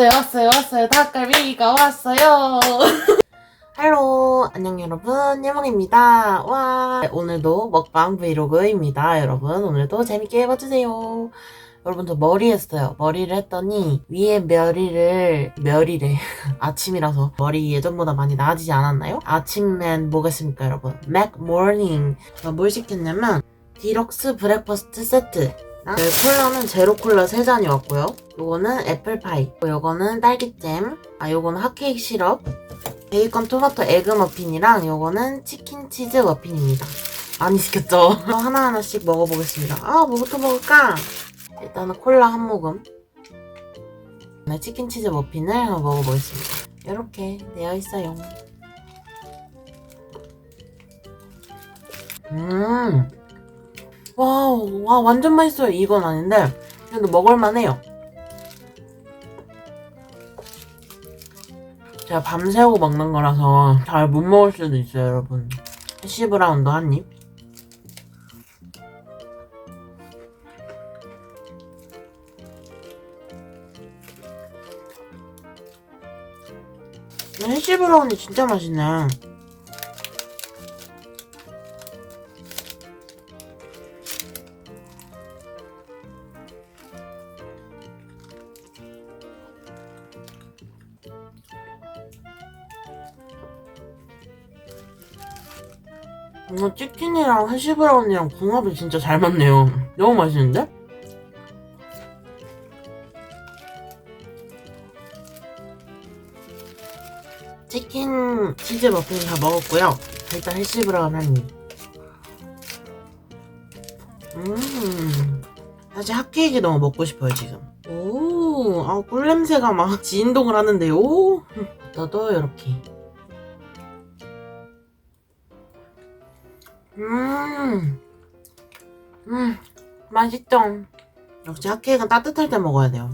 왔어요, 왔어요, 왔어요. 닭갈비가 왔어요. 할로, 안녕 여러분, 예몽입니다. 와, 오늘도 먹방 브이로그입니다. 여러분, 오늘도 재밌게 해봐주세요. 여러분, 저 머리 했어요. 머리를 했더니, 위에 머리를, 머리래. 아침이라서 머리 예전보다 많이 나아지지 않았나요? 아침엔 뭐겠습니까, 여러분? 맥모닝. 제가 뭘 시켰냐면, 디럭스 브렉퍼스트 세트. 네, 콜라는 제로 콜라 3잔이 왔고요. 요거는 애플파이, 요거는 딸기잼, 아 요거는 핫케이크 시럽, 베이컨 토마토 에그 머핀이랑 요거는 치킨 치즈 머핀입니다. 많이 시켰죠? 하나하나씩 먹어보겠습니다. 아, 뭐부터 먹을까? 일단은 콜라 한 모금. 네, 치킨 치즈 머핀을 한번 먹어보겠습니다. 이렇게 되어 있어요. 음. 와우, 와, 완전 맛있어요. 이건 아닌데, 그래도 먹을만해요. 제가 밤새고 먹는 거라서 잘 못 먹을 수도 있어요, 여러분. 해시 브라운도 한 입. 해시 브라운이 진짜 맛있네. 이거 치킨이랑 해시 브라운이랑 궁합이 진짜 잘 맞네요. 너무 맛있는데? 치킨 치즈 머핀 다 먹었고요. 일단 해시 브라운 한 입. 음. 사실 핫케이크 너무 먹고 싶어요, 지금. 오, 아, 꿀 냄새가 막 진동을 하는데요. 오. 저도 이렇게. 음, 음, 맛있죠. 역시 핫케이크는 따뜻할 때 먹어야 돼요.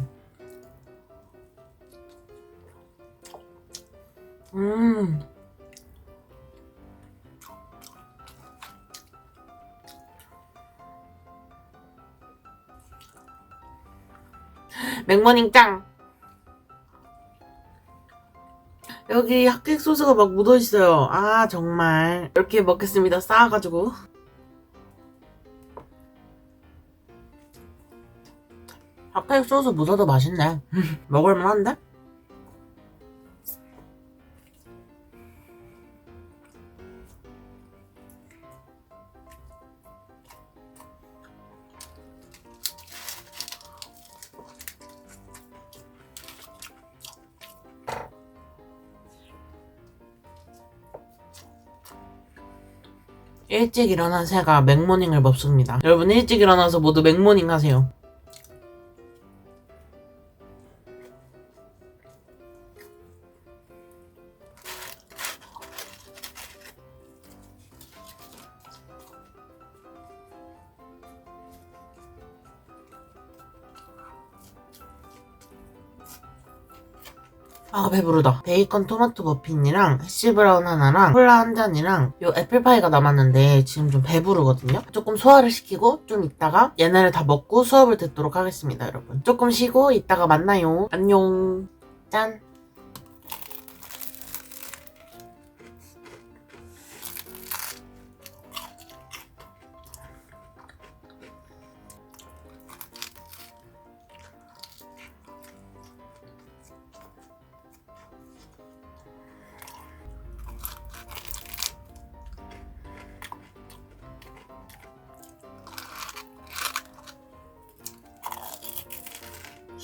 음. 맥모닝 짱! 여기 핫케이크 소스가 막 묻어있어요. 아, 정말. 이렇게 먹겠습니다. 쌓아가지고. 핫케이크 소스 묻어도 맛있네. 먹을만한데? 일찍 일어난 새가 맥모닝을 먹습니다. 여러분 일찍 일어나서 모두 맥모닝 하세요. 아 배부르다. 베이컨 토마토 머핀이랑 해시브라운 하나랑 콜라 한 잔이랑 요 애플파이가 남았는데 지금 좀 배부르거든요. 조금 소화를 시키고 좀 이따가 얘네를 다 먹고 수업을 듣도록 하겠습니다 여러분. 조금 쉬고 이따가 만나요. 안녕. 짠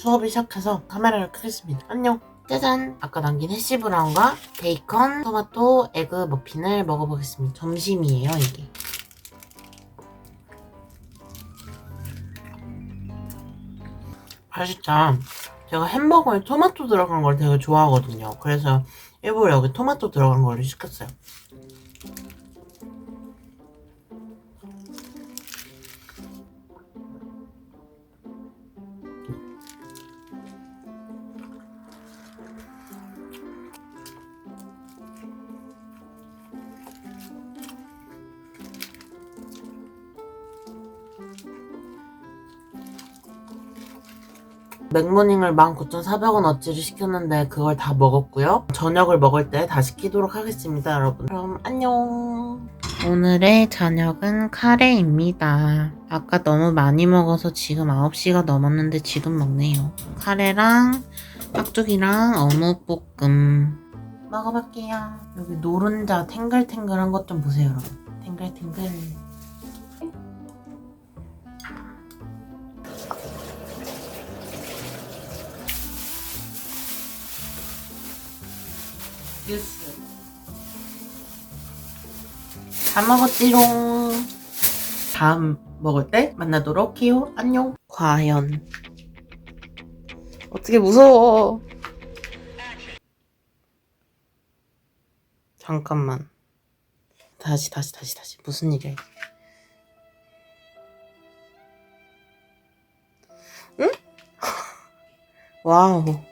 수업이 시작해서 카메라를 끄겠습니다. 안녕. 짜잔! 아까 남긴 해시 브라운과 베이컨, 토마토, 에그 머핀을 먹어보겠습니다. 점심이에요, 이게. 맛있다. 제가 햄버거에 토마토 들어간 걸 되게 좋아하거든요. 그래서 일부러 여기 토마토 들어간 걸 시켰어요. 맥모닝을 19,400원 어치를 시켰는데 그걸 다 먹었고요. 저녁을 먹을 때 다시 키도록 하겠습니다, 여러분. 그럼 안녕. 오늘의 저녁은 카레입니다. 아까 너무 많이 먹어서 지금 9시가 넘었는데 지금 먹네요. 카레랑 깍두기랑 어묵볶음 먹어볼게요. 여기 노른자 탱글탱글한 것 좀 보세요, 여러분. 탱글탱글. 뉴스. 다 먹었지롱. 다음 먹을 때 만나도록 해요. 안녕. 과연. 어떻게 무서워. 잠깐만. 다시, 다시, 다시, 다시. 무슨 일이야? 응? 와우.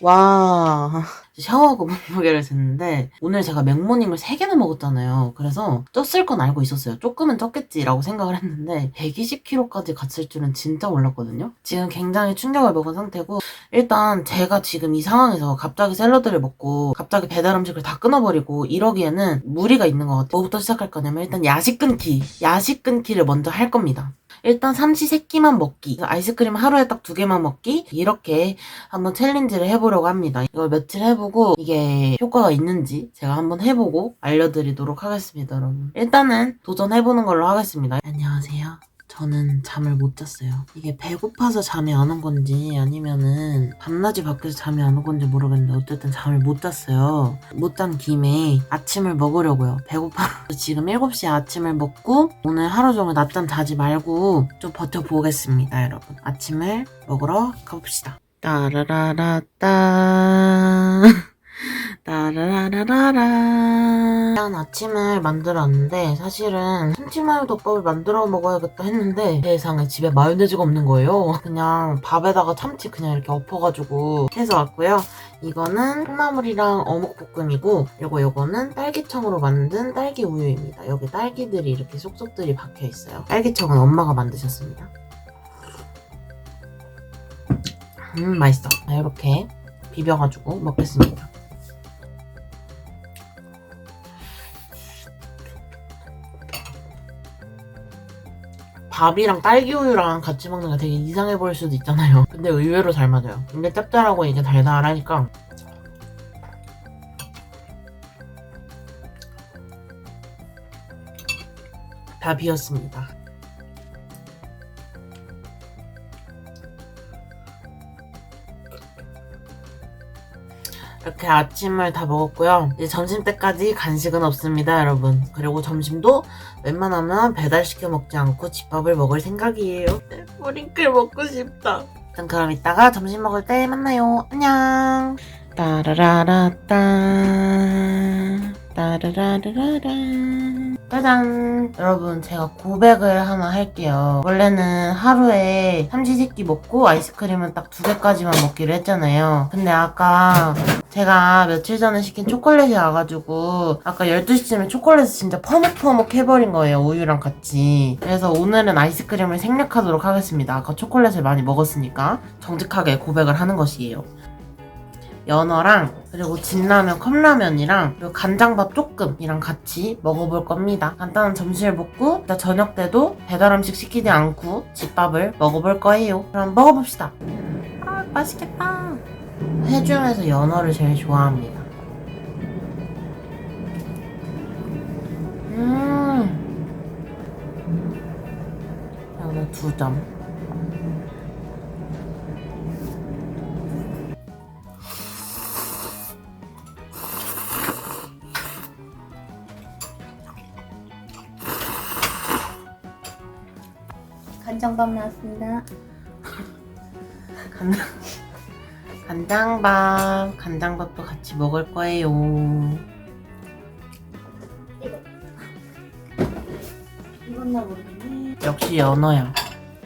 와. 샤워하고 몸무게를 쟀는데 오늘 제가 맥모닝을 3개나 먹었잖아요. 그래서 쪘을 건 알고 있었어요. 조금은 쪘겠지라고 생각을 했는데 120kg까지 갔을 줄은 진짜 몰랐거든요. 지금 굉장히 충격을 먹은 상태고 일단 제가 지금 이 상황에서 갑자기 샐러드를 먹고 갑자기 배달 음식을 다 끊어버리고 이러기에는 무리가 있는 것 같아요. 뭐부터 시작할 거냐면 일단 야식 끊기. 야식 끊기를 먼저 할 겁니다. 일단 삼시 세끼만 먹기. 아이스크림 하루에 딱 두 개만 먹기. 이렇게 한번 챌린지를 해보려고 합니다. 이걸 며칠 해보고 이게 효과가 있는지 제가 한번 해보고 알려드리도록 하겠습니다, 여러분. 일단은 도전해보는 걸로 하겠습니다. 안녕하세요. 저는 잠을 못 잤어요. 이게 배고파서 잠이 안 온 건지 아니면은 밤낮이 바뀌어서 잠이 안 온 건지 모르겠는데 어쨌든 잠을 못 잤어요. 못 잔 김에 아침을 먹으려고요. 배고파. 지금 7시에 아침을 먹고 오늘 하루 종일 낮잠 자지 말고 좀 버텨보겠습니다, 여러분. 아침을 먹으러 가봅시다. 따라라라 따 따라라라라. 일단 아침을 만들었는데 사실은 참치마요덮밥을 만들어 먹어야겠다 했는데 세상에 집에 마요네즈가 없는 거예요. 그냥 밥에다가 참치 그냥 이렇게 엎어가지고 해서 왔고요. 이거는 콩나물이랑 어묵볶음이고 요거 요거는 딸기청으로 만든 딸기 우유입니다. 여기 딸기들이 이렇게 쏙쏙들이 박혀있어요. 딸기청은 엄마가 만드셨습니다. 음 맛있어. 자, 이렇게 비벼가지고 먹겠습니다 밥이랑 딸기 우유랑 같이 먹는 게 되게 이상해 보일 수도 있잖아요. 근데 의외로 잘 맞아요. 근데 짭짤하고 이게 달달하니까 다 비었습니다. 이렇게 아침을 다 먹었고요. 이제 점심 때까지 간식은 없습니다, 여러분. 그리고 점심도 웬만하면 배달시켜 먹지 않고 집밥을 먹을 생각이에요. 네, 뿌링클 먹고 싶다. 일단 그럼 이따가 점심 먹을 때 만나요. 안녕. 따라라라따 따라라라라 짜잔 여러분 제가 고백을 하나 할게요 원래는 하루에 삼시세끼 먹고 아이스크림은 딱 두 개까지만 먹기로 했잖아요 근데 아까 제가 며칠 전에 시킨 초콜릿이 와가지고 아까 12시쯤에 초콜릿을 진짜 퍼먹퍼먹 해버린 거예요 우유랑 같이 그래서 오늘은 아이스크림을 생략하도록 하겠습니다 아까 초콜릿을 많이 먹었으니까 정직하게 고백을 하는 것이에요 연어랑 그리고 진라면 컵라면이랑 그리고 간장밥 조금이랑 같이 먹어볼 겁니다. 간단한 점심을 먹고 이따 저녁 때도 배달 음식 시키지 않고 집밥을 먹어볼 거예요. 그럼 먹어봅시다. 아 맛있겠다. 회 중에서 연어를 제일 좋아합니다. 음 연어 두 점. 간장밥 나왔습니다. 간장, 간장밥, 간장밥도 같이 먹을 거예요. 익었나 모르겠네. 역시 연어야.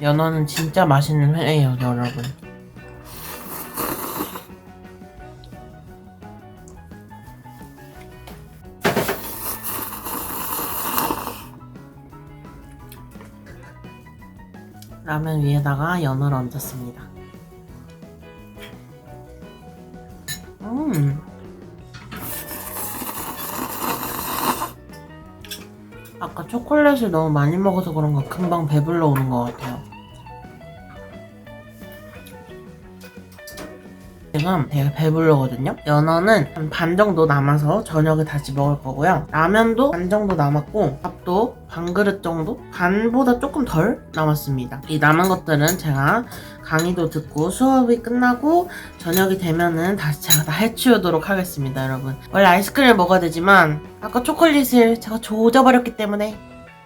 연어는 진짜 맛있는 회예요, 여러분. 라면 위에다가 연어를 얹었습니다. 초콜릿을 너무 많이 먹어서 그런가 금방 배불러 오는 것 같아요. 지금 되게 배불러거든요. 연어는 한 반 정도 남아서 저녁에 다시 먹을 거고요. 라면도 반 정도 남았고 밥도 반 그릇 정도? 반보다 조금 덜 남았습니다. 이 남은 것들은 제가 강의도 듣고 수업이 끝나고 저녁이 되면은 다시 제가 다 해치우도록 하겠습니다, 여러분. 원래 아이스크림을 먹어야 되지만 아까 초콜릿을 제가 조져버렸기 때문에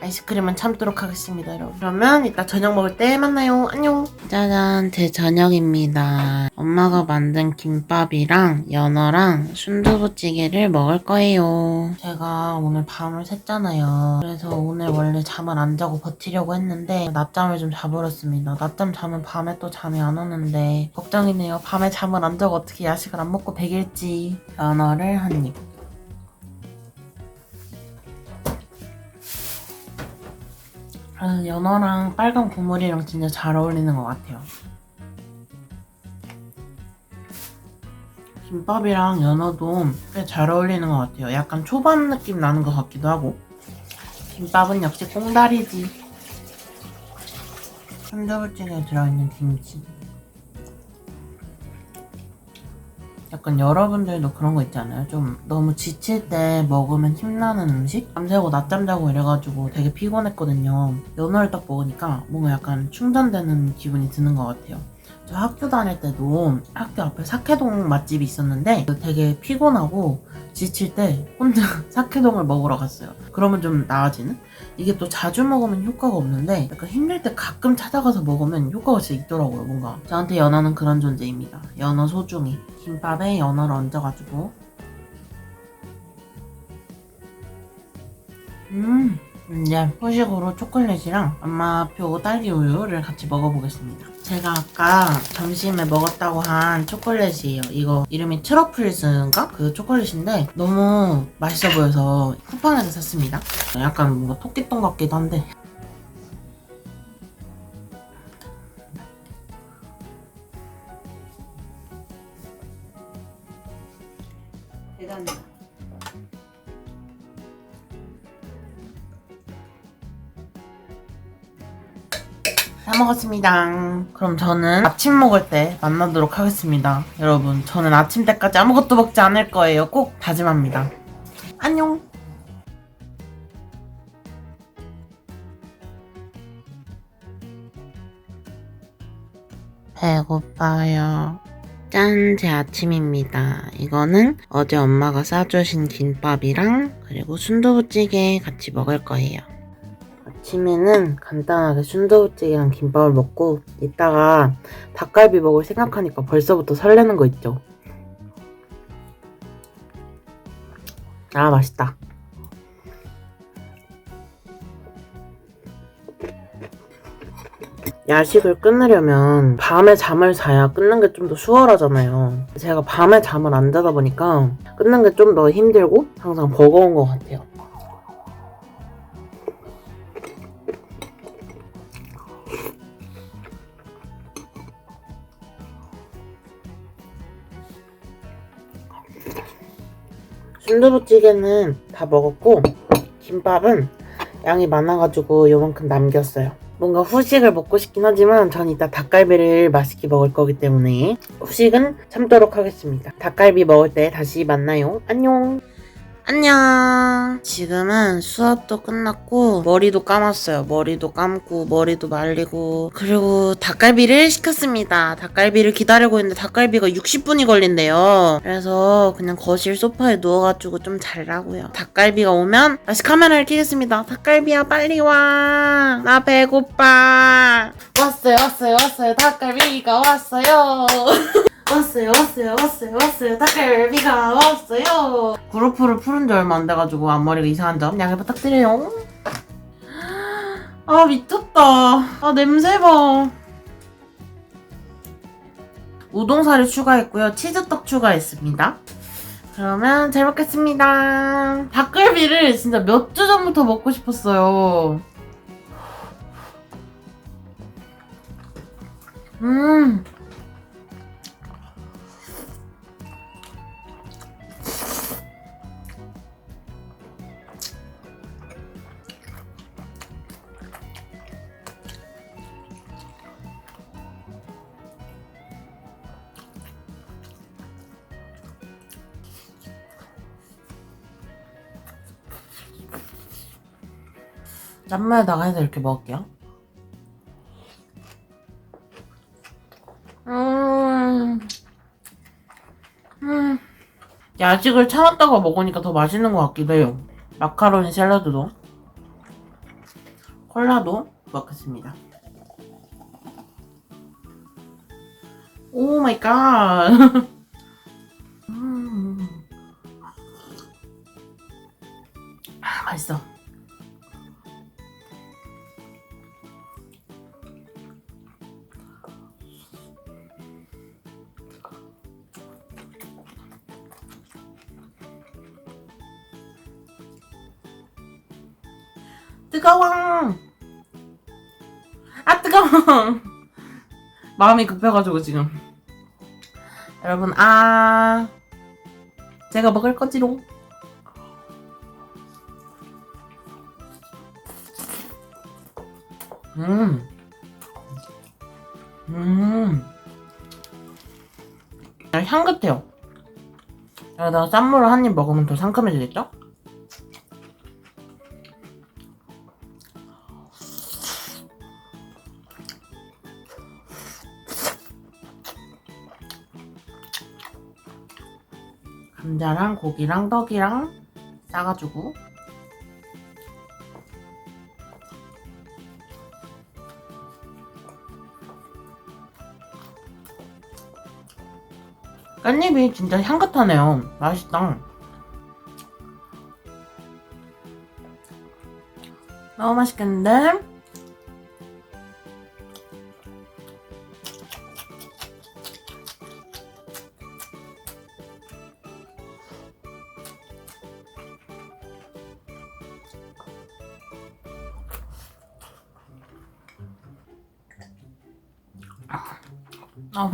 아이스크림은 참도록 하겠습니다, 여러분. 그러면 이따 저녁 먹을 때 만나요. 안녕. 짜잔, 제 저녁입니다. 엄마가 만든 김밥이랑 연어랑 순두부찌개를 먹을 거예요. 제가 오늘 밤을 샜잖아요. 그래서 오늘 원래 잠을 안 자고 버티려고 했는데 낮잠을 좀 자버렸습니다. 낮잠 자면 밤에 또 잠이 안 오는데 걱정이네요. 밤에 잠을 안 자고 어떻게 야식을 안 먹고 베길지. 연어를 한 입. 아, 연어랑 빨간 국물이랑 진짜 잘 어울리는 것 같아요. 김밥이랑 연어도 꽤 잘 어울리는 것 같아요. 약간 초밥 느낌 나는 것 같기도 하고. 김밥은 역시 꽁다리지. 순두부찌개에 들어있는 김치. 약간 여러분들도 그런 거 있잖아요. 좀 너무 지칠 때 먹으면 힘나는 음식? 밤새고 낮잠 자고 이래가지고 되게 피곤했거든요. 연어를 딱 먹으니까 뭔가 약간 충전되는 기분이 드는 것 같아요. 저 학교 다닐 때도 학교 앞에 사케동 맛집이 있었는데 되게 피곤하고 지칠 때 혼자 사케동을 먹으러 갔어요. 그러면 좀 나아지는? 이게 또 자주 먹으면 효과가 없는데 약간 힘들 때 가끔 찾아가서 먹으면 효과가 진짜 있더라고요 뭔가. 저한테 연어는 그런 존재입니다. 연어 소중히. 김밥에 연어를 얹어가지고. 음 이제 후식으로 초콜릿이랑 엄마표 딸기 우유를 같이 먹어보겠습니다 제가 아까 점심에 먹었다고 한 초콜릿이에요. 이거 이름이 트러플스인가? 그 초콜릿인데 너무 맛있어 보여서 쿠팡에서 샀습니다. 약간 뭔가 토끼똥 같기도 한데 먹었습니다. 그럼 저는 아침 먹을 때 만나도록 하겠습니다. 여러분, 저는 아침 때까지 아무것도 먹지 않을 거예요. 꼭 다짐합니다. 안녕! 배고파요. 짠, 제 아침입니다. 이거는 어제 엄마가 싸주신 김밥이랑 그리고 순두부찌개 같이 먹을 거예요. 아침에는 간단하게 순두부찌개랑 김밥을 먹고 이따가 닭갈비 먹을 생각하니까 벌써부터 설레는 거 있죠. 아 맛있다. 야식을 끊으려면 밤에 잠을 자야 끊는 게 좀 더 수월하잖아요. 제가 밤에 잠을 안 자다 보니까 끊는 게 좀 더 힘들고 항상 버거운 것 같아요. 순두부찌개는 다 먹었고 김밥은 양이 많아가지고 요만큼 남겼어요. 뭔가 후식을 먹고 싶긴 하지만 전 이따 닭갈비를 맛있게 먹을 거기 때문에 후식은 참도록 하겠습니다. 닭갈비 먹을 때 다시 만나요. 안녕. 안녕. 지금은 수업도 끝났고 머리도 감았어요. 머리도 감고 머리도 말리고 그리고 닭갈비를 시켰습니다. 닭갈비를 기다리고 있는데 닭갈비가 60분이 걸린대요. 그래서 그냥 거실 소파에 누워가지고 좀 잘라고요. 닭갈비가 오면 다시 카메라를 켜겠습니다. 닭갈비야 빨리 와. 나 배고파. 왔어요 왔어요 왔어요. 닭갈비가 왔어요. 왔어요, 왔어요, 왔어요, 왔어요. 닭갈비가 왔어요. 그룹프를 푸른 지 얼마 안 돼가지고 앞머리가 이상한 점 양해 부탁드려요. 아, 미쳤다. 아, 냄새 봐. 우동사를 추가했고요. 치즈떡 추가했습니다. 그러면 잘 먹겠습니다. 닭갈비를 진짜 몇 주 전부터 먹고 싶었어요. 음. 짠물에다가 해서 이렇게 먹을게요. 음, 음. 야식을 참았다가 먹으니까 더 맛있는 것 같기도 해요. 마카로니 샐러드도, 콜라도 먹겠습니다. 오 마이 갓. 뜨거워! 아, 뜨거워! 마음이 급해가지고 지금. 여러분, 아. 제가 먹을 거지롱. 음. 음. 그냥 향긋해요. 여기다가 쌈무를 한 입 먹으면 더 상큼해지겠죠? 감자랑 고기랑 떡이랑 싸가지고 깻잎이 진짜 향긋하네요. 맛있다. 너무 맛있겠는데?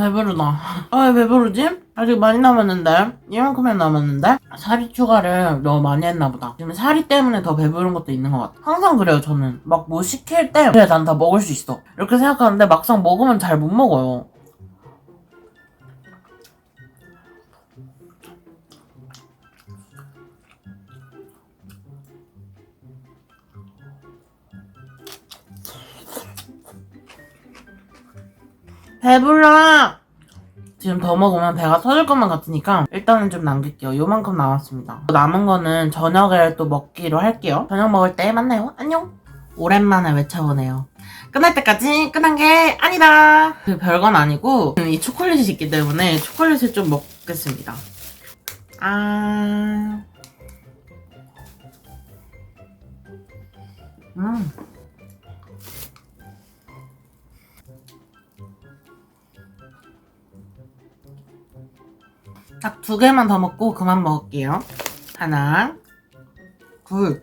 배부르다. 아 왜 배부르지? 아직 많이 남았는데 이만큼이나 남았는데 살이 추가를 너무 많이 했나 보다. 지금 살이 때문에 더 배부른 것도 있는 것 같아. 항상 그래요 저는 막 뭐 시킬 때 그래 난 다 먹을 수 있어 이렇게 생각하는데 막상 먹으면 잘 못 먹어요. 배불러! 지금 더 먹으면 배가 터질 것만 같으니까 일단은 좀 남길게요. 요만큼 남았습니다. 남은 거는 저녁에 또 먹기로 할게요. 저녁 먹을 때 만나요. 안녕! 오랜만에 외쳐보네요. 끝날 때까지 끝난 게 아니다! 그 별건 아니고 이 초콜릿이 있기 때문에 초콜릿을 좀 먹겠습니다. 아... 음. 두 개만 더 먹고 그만 먹을게요. 하나, 둘.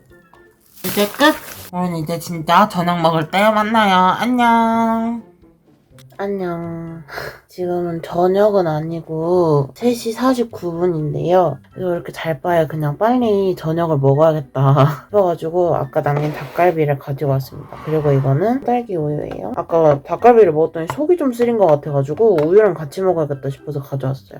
이제 끝! 우린 이제 진짜 저녁 먹을 때 만나요. 안녕. 안녕. 지금은 저녁은 아니고 3시 49분인데요. 그래서 이렇게 잘 바야 그냥 빨리 저녁을 먹어야겠다 싶어가지고 아까 남긴 닭갈비를 가지고 왔습니다. 그리고 이거는 딸기 우유예요. 아까 닭갈비를 먹었더니 속이 좀 쓰린 것 같아가지고 우유랑 같이 먹어야겠다 싶어서 가져왔어요.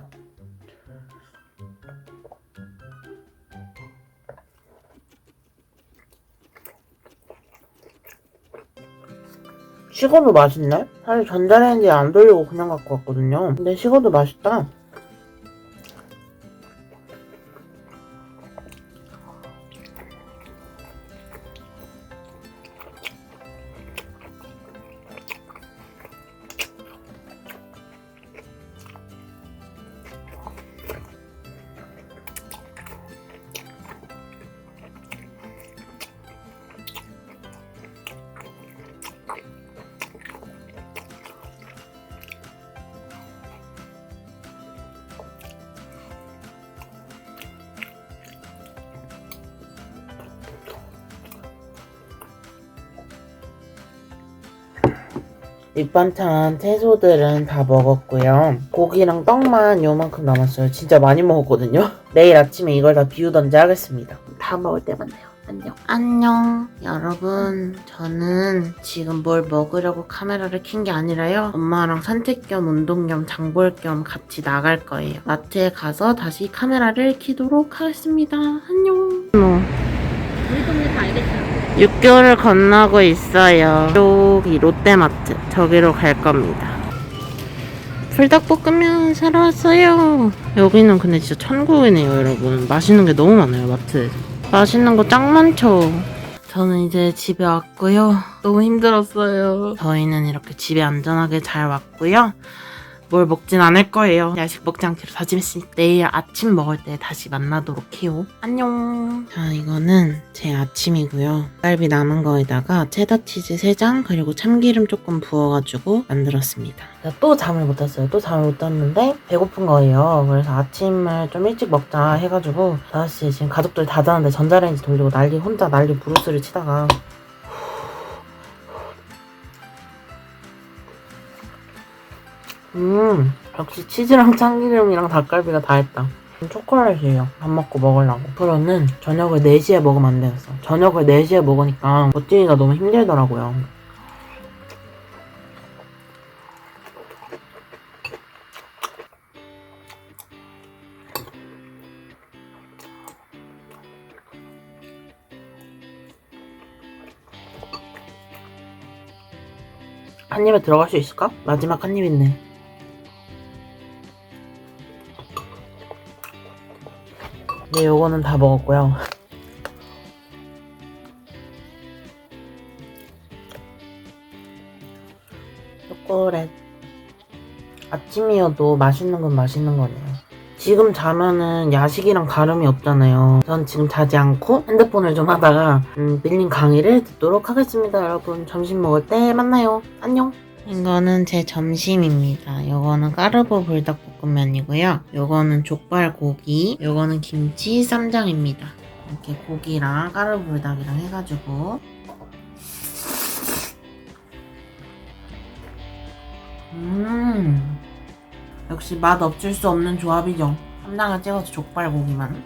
식어도 맛있네? 사실 전자레인지에 안 돌리고 그냥 갖고 왔거든요. 근데 식어도 맛있다. 밑반찬 채소들은 다 먹었고요. 고기랑 떡만 요만큼 남았어요. 진짜 많이 먹었거든요. 내일 아침에 이걸 다 비우던지 하겠습니다. 다 먹을 때 만나요. 안녕. 안녕. 여러분, 저는 지금 뭘 먹으려고 카메라를 킨 게 아니라요. 엄마랑 산책 겸 운동 겸 장볼 겸 같이 나갈 거예요. 마트에 가서 다시 카메라를 키도록 하겠습니다. 안녕. 우리 동네 다 알겠잖아. 육교를 건너고 있어요. 여기 롯데마트. 저기로 갈 겁니다. 불닭볶음면 사러 왔어요. 여기는 근데 진짜 천국이네요, 여러분. 맛있는 게 너무 많아요, 마트. 맛있는 거 짱 많죠. 저는 이제 집에 왔고요. 너무 힘들었어요. 저희는 이렇게 집에 안전하게 잘 왔고요. 뭘 먹진 않을 거예요. 야식 먹지 않기로 다짐했으니까 내일 아침 먹을 때 다시 만나도록 해요. 안녕. 자, 이거는 제 아침이고요. 갈비 남은 거에다가 체다 치즈 3장 그리고 참기름 조금 부어가지고 만들었습니다. 또 잠을 못 잤어요. 또 잠을 못 잤는데 배고픈 거예요. 그래서 아침을 좀 일찍 먹자 해가지고 5시에 지금 가족들 다 자는데 전자레인지 돌리고 난리 혼자 난리 부르스를 치다가 음, 역시 치즈랑 참기름이랑 닭갈비가 다 했다. 초콜릿이에요. 밥 먹고 먹으려고. 앞으로는 저녁을 4시에 먹으면 안 되겠어. 저녁을 4시에 먹으니까 버티기가 너무 힘들더라고요. 한 입에 들어갈 수 있을까? 마지막 한 입이네. 네, 요거는 다 먹었고요. 초콜릿. 아침이어도 맛있는 건 맛있는 거네요. 지금 자면은 야식이랑 다름이 없잖아요. 전 지금 자지 않고 핸드폰을 좀 하다가 음, 밀린 강의를 듣도록 하겠습니다, 여러분. 점심 먹을 때 만나요. 안녕. 이거는 제 점심입니다. 이거는 까르보 불닭 볶음면이고요. 이거는 족발 고기, 이거는 김치 쌈장입니다. 이렇게 고기랑 까르보 불닭이랑 해가지고 음 역시 맛 없을 수 없는 조합이죠. 쌈장을 찍어서 족발 고기만.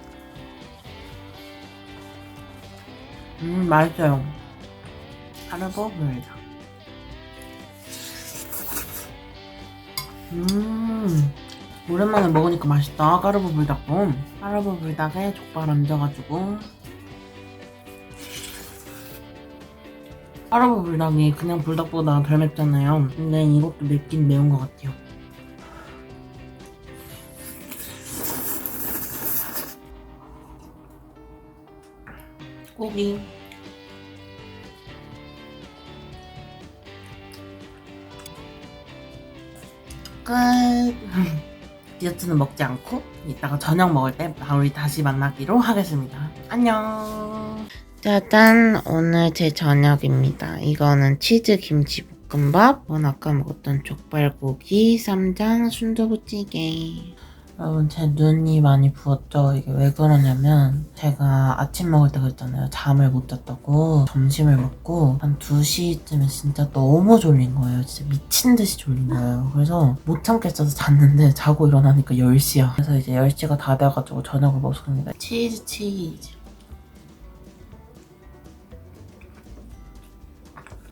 음 맛있어요. 까르보 불닭. 음 오랜만에 먹으니까 맛있다. 까르보 불닭도 까르보 불닭에 족발 얹어가지고. 까르보 불닭이 그냥 불닭보다 덜 맵잖아요. 근데 이것도 맵긴 매운 것 같아요. 고기. 끝. 디저트는 먹지 않고 이따가 저녁 먹을 때 우리 다시 만나기로 하겠습니다. 안녕. 짜잔, 오늘 제 저녁입니다. 이거는 치즈 김치 볶음밥, 이건 아까 먹었던 족발고기, 쌈장, 순두부찌개. 여러분 제 눈이 많이 부었죠. 이게 왜 그러냐면 제가 아침 먹을 때 그랬잖아요. 잠을 못 잤다고 점심을 먹고 한 2시쯤에 진짜 너무 졸린 거예요. 진짜 미친 듯이 졸린 거예요. 그래서 못 참겠어서 잤는데 자고 일어나니까 10시야. 그래서 이제 10시가 다 돼가지고 저녁을 먹습니다. 치즈 치즈.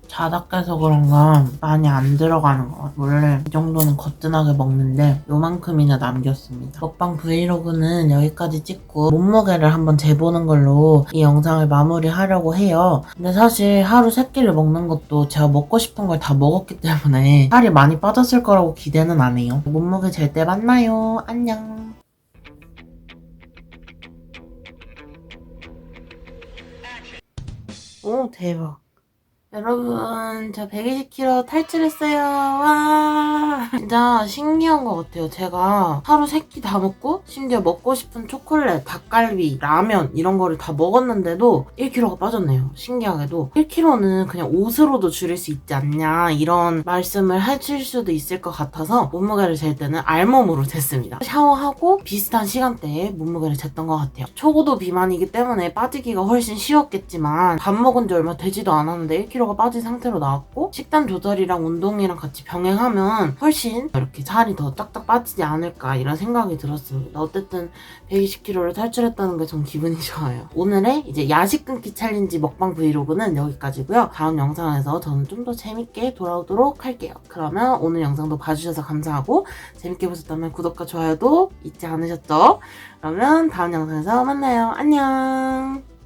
자다 깨서 그런가 많이 안 들어가는 것 같아요. 원래 이 정도는 거뜬하게 먹는데 요만큼이나 남겼습니다. 먹방 브이로그는 여기까지 찍고 몸무게를 한번 재보는 걸로 이 영상을 마무리하려고 해요. 근데 사실 하루 세 끼를 먹는 것도 제가 먹고 싶은 걸 다 먹었기 때문에 살이 많이 빠졌을 거라고 기대는 안 해요. 몸무게 잴 때 만나요. 안녕. 오 대박. 여러분, 저 120kg 탈출했어요. 와. 진짜 신기한 것 같아요. 제가 하루 세 끼 다 먹고, 심지어 먹고 싶은 초콜릿, 닭갈비, 라면, 이런 거를 다 먹었는데도 1kg가 빠졌네요. 신기하게도. 1kg는 그냥 옷으로도 줄일 수 있지 않냐, 이런 말씀을 하실 수도 있을 것 같아서, 몸무게를 잴 때는 알몸으로 쟀습니다. 샤워하고 비슷한 시간대에 몸무게를 쟀던 것 같아요. 초고도 비만이기 때문에 빠지기가 훨씬 쉬웠겠지만, 밥 먹은 지 얼마 되지도 않았는데 1kg 10kg가 빠진 상태로 나왔고 식단 조절이랑 운동이랑 같이 병행하면 훨씬 이렇게 살이 더 딱딱 빠지지 않을까 이런 생각이 들었습니다. 어쨌든 120kg를 탈출했다는 게 전 기분이 좋아요. 오늘의 이제 야식 끊기 챌린지 먹방 브이로그는 여기까지고요. 다음 영상에서 저는 좀 더 재밌게 돌아오도록 할게요. 그러면 오늘 영상도 봐주셔서 감사하고 재밌게 보셨다면 구독과 좋아요도 잊지 않으셨죠? 그러면 다음 영상에서 만나요. 안녕!